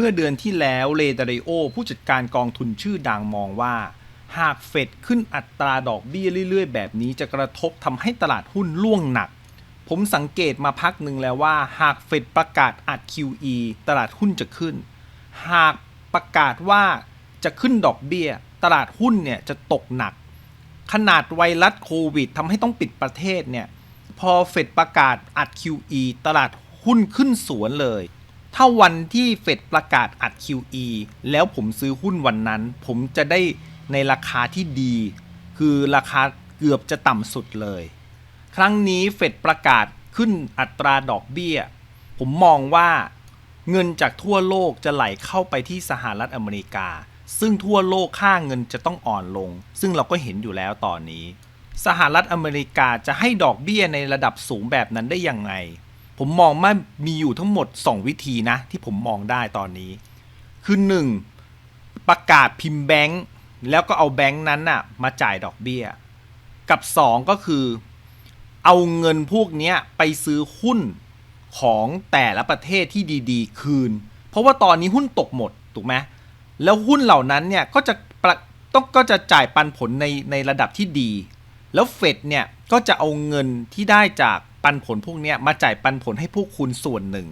เมื่อเดือนที่แล้วเลดาริโอ ผู้จัดการกองทุนชื่อดังมองว่า หากเฟดขึ้นอัตราดอกเบี้ยเรื่อยๆ แบบนี้จะกระทบทำให้ตลาดหุ้นล่วงหนัก ผมสังเกตมาพักหนึ่งแล้วว่า หากเฟดประกาศอัด QE ตลาดหุ้นจะขึ้น หากประกาศว่าจะขึ้นดอกเบี้ย ตลาดหุ้นเนี่ยจะตกหนัก ขนาดไวรัสโควิดทำให้ต้องปิดประเทศเนี่ยพอเฟดประกาศอัด QE ตลาดหุ้นขึ้นสวนเลย ถ้าวันที่เฟดประกาศอัด QE แล้วผมซื้อหุ้นวันนั้น ผมจะได้ในราคาที่ดี คือราคาเกือบจะต่ำสุดเลย ครั้งนี้เฟดประกาศขึ้นอัตราดอกเบี้ย ผมมองว่าเงินจากทั่วโลกจะไหลเข้าไปที่สหรัฐอเมริกา ซึ่งทั่วโลกค่าเงินจะต้องอ่อนลง ซึ่งเราก็เห็นอยู่แล้วตอนนี้ สหรัฐอเมริกาจะให้ดอกเบี้ยในระดับสูงแบบนั้นได้ยังไง ผมมองว่ามีอยู่ทั้งหมด 2 วิธีนะ ที่ผมมองได้ตอนนี้ คือ 1. ประกาศพิมพ์แบงค์แล้วก็เอาแบงค์นั้นน่ะมาจ่ายดอกเบี้ย กับ 2 ก็คือ เอาเงินพวกนี้ไปซื้อหุ้นของแต่ละประเทศที่ดีๆ คืน เพราะว่าตอนนี้หุ้นตกหมดถูกไหมแล้วหุ้นเหล่านั้นเนี่ยก็จะต้องก็จะจ่ายปันผลในในระดับที่ดี แล้วเฟดเนี่ยก็จะเอาเงินที่ได้จาก ปันผลพวกนี้มาจ่ายปันผลให้พวกคุณส่วนหนึ่ง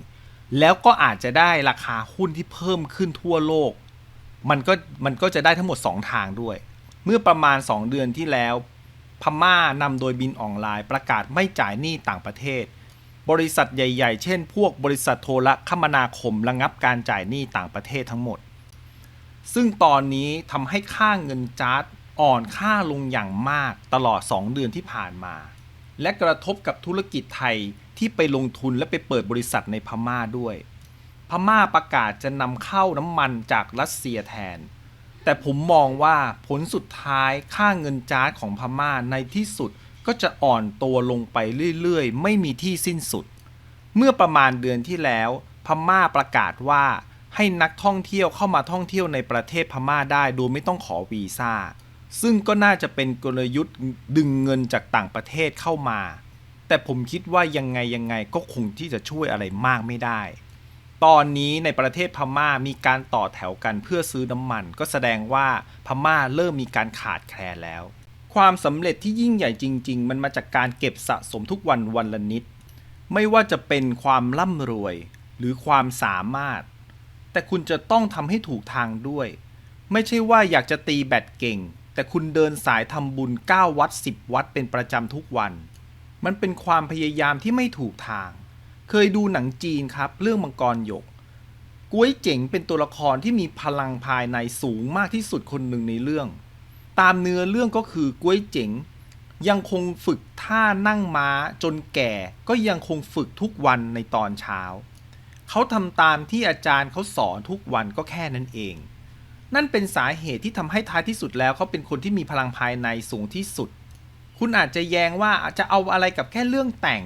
แล้วก็อาจจะได้ราคาหุ้นที่เพิ่มขึ้นทั่วโลก มันก็มันก็จะได้ทั้งหมด 2 ทางด้วย เมื่อประมาณ 2 เดือนที่แล้ว พม่านำโดยบินออนไลน์ประกาศไม่จ่ายหนี้ต่างประเทศ บริษัทใหญ่ ๆ เช่น พวกบริษัทโทรคมนาคมระงับการจ่ายหนี้ต่างประเทศทั้งหมด ซึ่งตอนนี้ทำให้ค่าเงินจาร์ดอ่อนค่าลงอย่างมากตลอด 2 เดือนที่ผ่านมา และกระทบกับธุรกิจไทยที่ไปลงทุนและไปเปิดบริษัทในพม่าด้วย พม่าประกาศจะนำเข้าน้ำมันจากรัสเซียแทน แต่ผมมองว่าผลสุดท้ายค่าเงินจ้าของพม่าในที่สุดก็จะอ่อนตัวลงไปเรื่อยๆ ไม่มีที่สิ้นสุด เมื่อประมาณเดือนที่แล้ว พม่าประกาศว่าให้นักท่องเที่ยวเข้ามาท่องเที่ยวในประเทศพม่าได้โดยไม่ต้องขอวีซ่า ซึ่งก็น่าจะเป็นกลยุทธ์ดึงเงินจากต่างประเทศเข้ามา แต่ผมคิดว่ายังไงยังไงก็คงที่จะช่วยอะไรมากไม่ได้ ตอนนี้ในประเทศพม่ามีการต่อแถวกันเพื่อซื้อน้ำมัน ก็แสดงว่าพม่าเริ่มมีการขาดแคลนแล้ว ความสำเร็จที่ยิ่งใหญ่จริง ๆ มันมาจากการเก็บสะสมทุกวันวันละนิด ไม่ว่าจะเป็นความร่ำรวยหรือความสามารถ แต่คุณจะต้องทำให้ถูกทางด้วย ไม่ใช่ว่าอยากจะตีแบตเก่ง แต่คุณเดินสายทำบุญ 9 วัด 10 วัดเป็นประจำทุกวัน มันเป็นความพยายามที่ไม่ถูกทาง เคยดูหนังจีนครับ เรื่องมังกรหยกก้วยเจ๋งเป็นตัวละครที่มีพลังภายในสูงมากที่สุดคนหนึ่งในเรื่อง ตามเนื้อเรื่องก็คือก้วยเจ๋งยังคงฝึกท่านั่งม้าจนแก่ก็ยังคงฝึกทุกวันในตอนเช้า เขาทำตามที่อาจารย์เขาสอนทุกวันก็แค่นั้นเอง นั่นเป็นสาเหตุที่ทำให้ท้ายที่สุดแล้วเขาเป็นคนที่มีพลังภายในสูงที่สุด คุณอาจจะแย้งว่าจะเอาอะไรกับแค่เรื่องแต่ง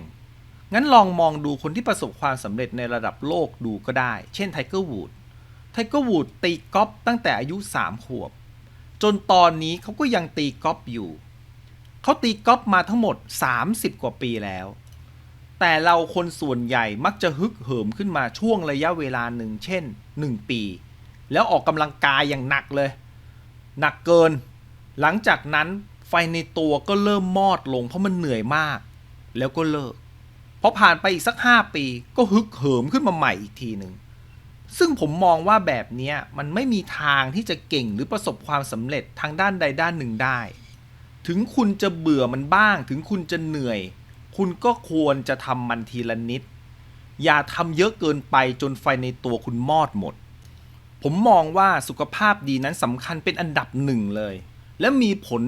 งั้นลองมองดูคนที่ประสบความสำเร็จในระดับโลกดูก็ได้ เช่นไทเกอร์วูด ไทเกอร์วูดตีกอล์ฟตั้งแต่อายุ 3 ขวบ จนตอนนี้เขาก็ยังตีกอล์ฟอยู่ เขาตีกอล์ฟมาทั้งหมด 30 กว่าปีแล้ว แต่เราคนส่วนใหญ่มักจะฮึกเหิมขึ้นมาช่วงระยะเวลาหนึ่ง เช่น 1 ปี แล้วออกกำลังกายอย่างหนักเลย หนักเกิน หลังจากนั้นไฟในตัวก็เริ่มมอดลงเพราะมันเหนื่อยมาก แล้วก็เลิกพอผ่านไปอีกสัก 5 ปีก็ฮึกเหิมขึ้นมาใหม่อีกทีหนึ่งซึ่งผมมองว่าแบบนี้มันไม่มีทางที่จะเก่งหรือประสบความสำเร็จทางด้านใดด้านหนึ่งได้ ถึงคุณจะเบื่อมันบ้าง ถึงคุณจะเหนื่อย คุณก็ควรจะทำมันทีละนิด อย่าทำเยอะเกินไปจนไฟในตัวคุณมอดหมด ผมมองว่าสุขภาพดีนั้นสำคัญเป็นอันดับหนึ่งเลย และมีผล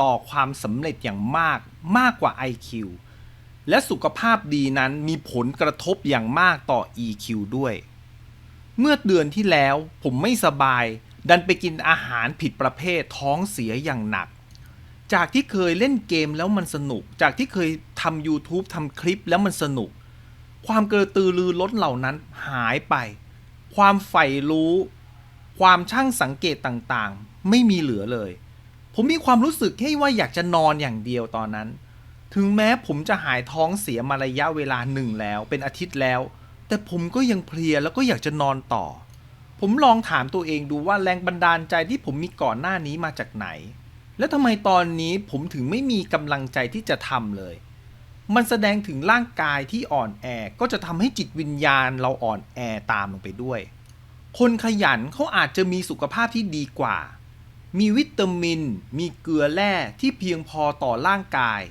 ต่อความสำเร็จอย่างมากมากกว่า IQ และสุขภาพดีนั้นมีผลกระทบอย่างมากต่อ EQ ด้วย เมื่อเดือนที่แล้วผมไม่สบาย ดันไปกินอาหารผิดประเภทท้องเสียอย่างหนัก จากที่เคยเล่นเกมแล้วมันสนุก จากที่เคยทำ YouTube ทำคลิปแล้วมันสนุก ความกระตือรือร้นเหล่านั้นหายไป ความใฝ่รู้ ความช่างสังเกตต่างๆ ไม่มีเหลือเลย ผมมีความรู้สึกแค่ว่าอยากจะนอนอย่างเดียวตอนนั้น ถึงแม้ผมจะหายท้องเสียมาระยะเวลาหนึ่งแล้ว เป็นอาทิตย์แล้ว แต่ผมก็ยังเพลียแล้วก็อยากจะนอนต่อ ผมลองถามตัวเองดูว่าแรงบันดาลใจที่ผมมีก่อนหน้านี้มาจากไหน แล้วทำไมตอนนี้ผมถึงไม่มีกำลังใจที่จะทำเลย มันแสดงถึงร่างกายที่อ่อนแอ ก็จะทำให้จิตวิญญาณเราอ่อนแอตามลงไปด้วย คนขยันเขาอาจจะมีสุขภาพที่ดีกว่า มีวิตามิน มีเกลือแร่ที่เพียงพอต่อร่างกาย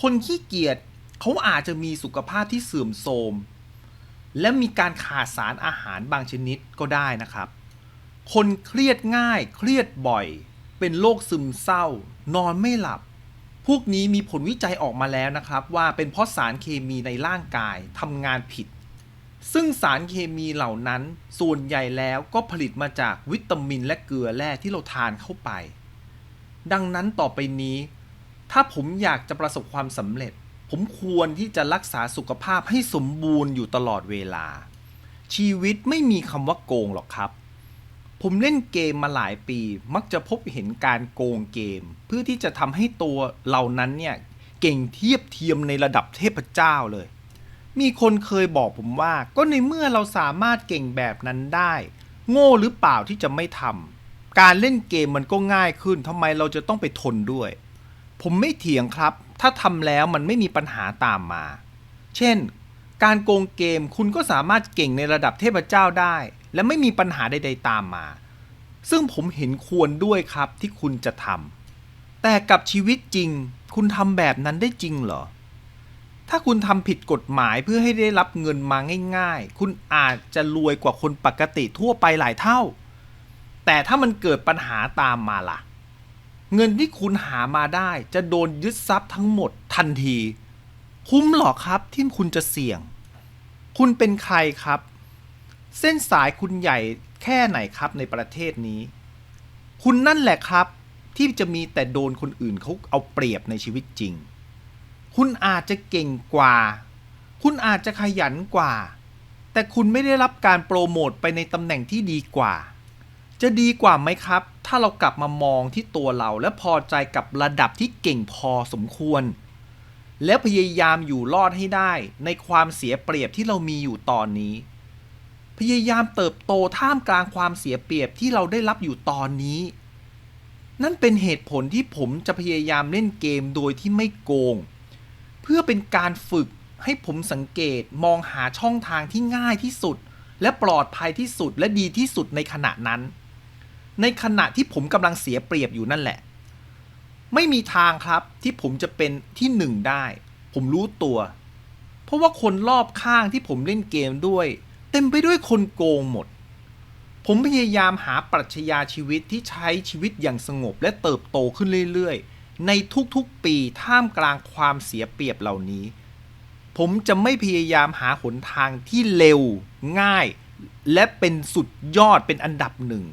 คนขี้เกียจเขาอาจจะมีสุขภาพที่เสื่อมโทรม และมีการขาดสารอาหารบางชนิดก็ได้นะครับ คนเครียดง่าย เครียดบ่อย เป็นโรคซึมเศร้า นอนไม่หลับ พวกนี้มีผลวิจัยออกมาแล้วนะครับว่าเป็นเพราะสารเคมีในร่างกายทำงานผิด ซึ่งสารเคมีเหล่านั้นส่วนใหญ่แล้วก็ผลิตมาจากวิตามินและเกลือแร่ที่เราทานเข้าไป ดังนั้นต่อไปนี้ ถ้าผมอยากจะประสบความสำเร็จ ผมควรที่จะรักษาสุขภาพให้สมบูรณ์อยู่ตลอดเวลา ชีวิตไม่มีคำว่าโกงหรอกครับ ผมเล่นเกมมาหลายปี มักจะพบเห็นการโกงเกม เพื่อที่จะทำให้ตัวเหล่านั้นเนี่ยเก่งเทียบเทียมในระดับเทพเจ้าเลย มีคนเคยบอกผมว่า ก็ในเมื่อเราสามารถเก่งแบบนั้นได้ โง่หรือเปล่าที่จะไม่ทำการเล่นเกมมันก็ง่ายขึ้นทำไมเราจะต้องไปทนด้วย ผมไม่เถียงครับ ถ้าทำแล้วมันไม่มีปัญหาตามมา เช่น การโกงเกมคุณก็สามารถเก่งในระดับเทพเจ้าได้ และไม่มีปัญหาใดๆตามมา ซึ่งผมเห็นควรด้วยครับที่คุณจะทำแต่กับชีวิตจริง คุณทำแบบนั้นได้จริงเหรอ ถ้าคุณทำผิดกฎหมายเพื่อให้ได้รับเงินมาง่าย ๆ คุณอาจจะรวยกว่าคนปกติทั่วไปหลายเท่า แต่ถ้ามันเกิดปัญหาตามมาล่ะ เงินที่คุณหามาได้จะโดนยึดทรัพย์ทั้งหมดทันที คุ้มหรอครับที่คุณจะเสี่ยง คุณเป็นใครครับ เส้นสายคุณใหญ่แค่ไหนครับในประเทศนี้ คุณนั่นแหละครับ ที่จะมีแต่โดนคนอื่นเขาเอาเปรียบในชีวิตจริง คุณอาจจะเก่งกว่า คุณอาจจะขยันกว่า แต่คุณไม่ได้รับการโปรโมทไปในตำแหน่งที่ดีกว่า จะดีกว่าไหมครับ ถ้าเรากลับมามองที่ตัวเรา และพอใจกับระดับที่เก่งพอสมควร แล้วพยายามอยู่รอดให้ได้ในความเสียเปรียบที่เรามีอยู่ตอนนี้ ยายามเติบโตท่ามกลางความเสียเปรียบที่เราได้รับอยู่ตอนนี้ นั่นเป็นเหตุผลที่ผมจะพยายามเล่นเกมโดยที่ไม่โกง เพื่อเป็นการฝึกให้ผมสังเกตมองหาช่องทางที่ง่ายที่สุด และปลอดภัยที่สุดและดีที่สุดในขณะนั้น ในขณะที่ผมกำลังเสียเปรียบอยู่นั่นแหละ ไม่มีทางครับที่ผมจะเป็นที่หนึ่งได้ ผมรู้ตัว เพราะว่าคนรอบข้างที่ผมเล่นเกมด้วย เต็มไปด้วยคนโกงหมด ผมพยายามหาปรัชญาชีวิตที่ใช้ชีวิตอย่างสงบและเติบโตขึ้นเรื่อยๆ ในทุกๆปีท่ามกลางความเสียเปรียบเหล่านี้ ผมจะไม่พยายามหาหนทางที่เร็ว ง่าย และเป็นสุดยอดเป็นอันดับหนึ่ง